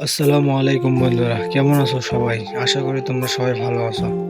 আসসালামু আলাইকুম বন্ধুরা কেমন আছো সবাই? আশা করি তোমরা সবাই ভালো আছো।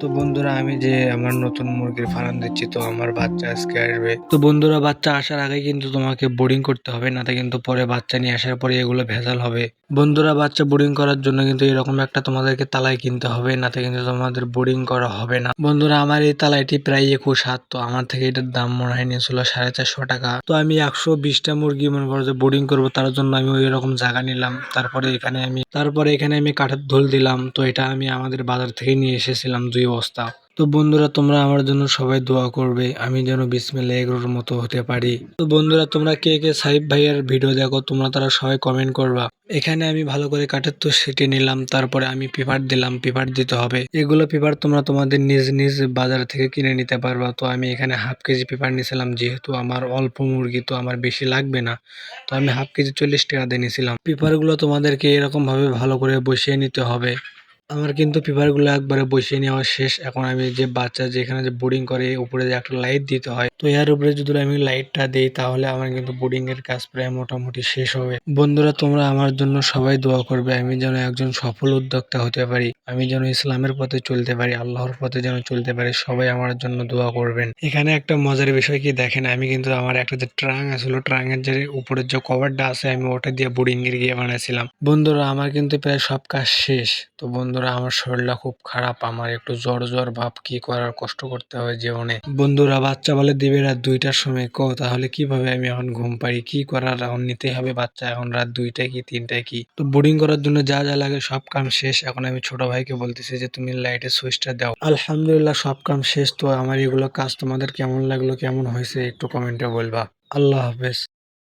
তো বন্ধুরা, আমি যে আমার নতুন মুরগির ফার্ম দিচ্ছি, তো আমার বাচ্চা আজকে আসবে। তো বন্ধুরা, বাচ্চা আসার আগে কিন্তু তোমাকে বোর্ডিং করতে হবে, নাতে কিন্তু পরে বাচ্চা নিয়ে আসার পরে এগুলো ভেজাল হবে। বন্ধুরা, বাচ্চা বোর্ডিং করার জন্য কিন্তু এরকম একটা তোমাদেরকে তালাই কিনতে হবে, নাতে কিন্তু তোমাদের বোর্ডিং করা হবে না। বন্ধুরা, আমার এই তালাইটি প্রায় একুশ হাত, তো আমার থেকে এটার দাম মনে হয় নিয়েছিল সাড়ে চারশো টাকা। তো আমি একশো বিশটা মুরগি মনে করো যে বোর্ডিং করব, তার জন্য আমি ওই রকম জায়গা নিলাম। তারপরে এখানে আমি, তারপরে এখানে আমি কাঠের ধুল দিলাম, তো এটা আমি আমাদের বাজার থেকে নিয়ে এসেছিলাম। দুই বস্তা তো বন্ধুরা, তোমরা আমার জন্য সবাই দোয়া করবে, আমি যেন বিসমিল্লা এগুলোর মতো হতে পারি। তো বন্ধুরা, তোমরা কে কে সাহিব ভাইয়ের ভিডিও দেখো, তোমরা তারা সবাই কমেন্ট করবা। এখানে আমি ভালো করে কাঠের তো সেটে নিলাম, তারপরে আমি পেপার দিলাম, পেপার দিতে হবে। এগুলো পেপার তোমরা তোমাদের নিজ নিজ বাজার থেকে কিনে নিতে পারবা। তো আমি এখানে হাফ কেজি পেপার নিয়েছিলাম, যেহেতু আমার অল্প মুরগি, তো আমার বেশি লাগবে না। তো আমি হাফ কেজি চল্লিশ টাকা দিয়ে নিয়েছিলাম। পেপারগুলো তোমাদেরকে এরকম ভাবে ভালো করে বসিয়ে নিতে হবে। আমার কিন্তু পেপারগুলো একবারে বসিয়ে নেওয়া শেষ। এখন আমি যে বাচ্চা যেখানে যে বোর্ডিং করে, উপরে যে একটা লাইট দিতে হয়, তো এর উপরে যদি আমি লাইটটা দিই, তাহলে আমার কিন্তু বোর্ডিং এর কাজ প্রায় মোটামুটি শেষ হবে। বন্ধুরা, তোমরা আমার জন্য সবাই দোয়া করবে, আমি যেন একজন সফল উদ্যোক্তা হতে পারি, আমি যেন ইসলামের পথে চলতে পারি, আল্লাহর পথে যেন চলতে পারি, সবাই আমার জন্য দোয়া করবেন। এখানে একটা মজার বিষয় কি দেখেন, আমি কিন্তু আমার একটা যে ট্রাং আছিল ট্রাঙের যে উপরের যে কভারটা আছে, আমি ওটা দিয়ে বোর্ডিং এর গিয়ে বানাইছিলাম। বন্ধুরা, আমার কিন্তু প্রায় সব কাজ শেষ, তো বন্ধুরা, আমার শরীরটা খুব খারাপ। আমার একটু জ্বর জ্বর ভাব, কি করার কষ্ট করতে হয় জীবনে। বন্ধুরা, বাচ্চা বলে দিবে রাত দুইটার সময় কো তাহলে কীভাবে আমি এখন ঘুম পারি? কি করার? এখন নিতে হবে বাচ্চা, এখন রাত দুইটায় কি, তিনটায় কি? তো বোর্ডিং করার জন্য যা যা লাগে সব কাম শেষ। এখন আমি ছোট ভাইকে বলতেছি যে, তুমি লাইটের সুইচটা দাও। আলহামদুলিল্লাহ, সব কাম শেষ। তো আমার এগুলো কাজ তোমাদের কেমন লাগল, কেমন হয়েছে একটু কমেন্টে বলবা। আল্লাহ হাফেজ।